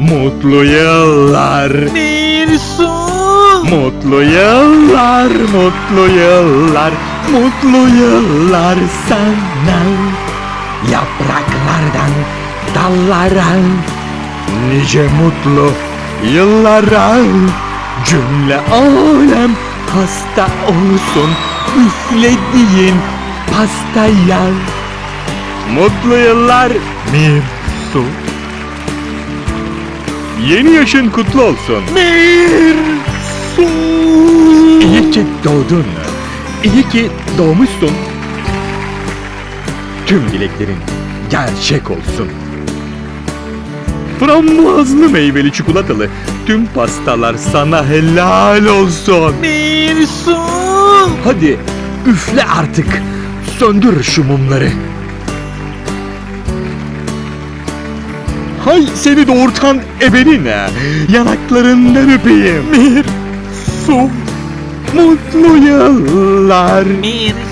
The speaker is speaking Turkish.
Mutlu yıllar. Mirsun. Mutlu yıllar, mutlu yıllar, mutlu yıllar sana. Yapraklardan dallara, nice mutlu yıllara. Cümle alem hasta olsun, üflediğin pastaya. Mutlu yıllar Mirsu. Yeni yaşın kutlu olsun. Mirsun. İyi ki doğdun. İyi ki doğmuşsun. Tüm dileklerin gerçek olsun. Frambuazlı meyveli çikolatalı tüm pastalar sana helal olsun. Mirsun. Hadi üfle artık. Söndür şu mumları. Hay seni doğurtan ebenine. Yanaklarından öpeyim. Mirsun. Mutlu yıllar. Mirsun.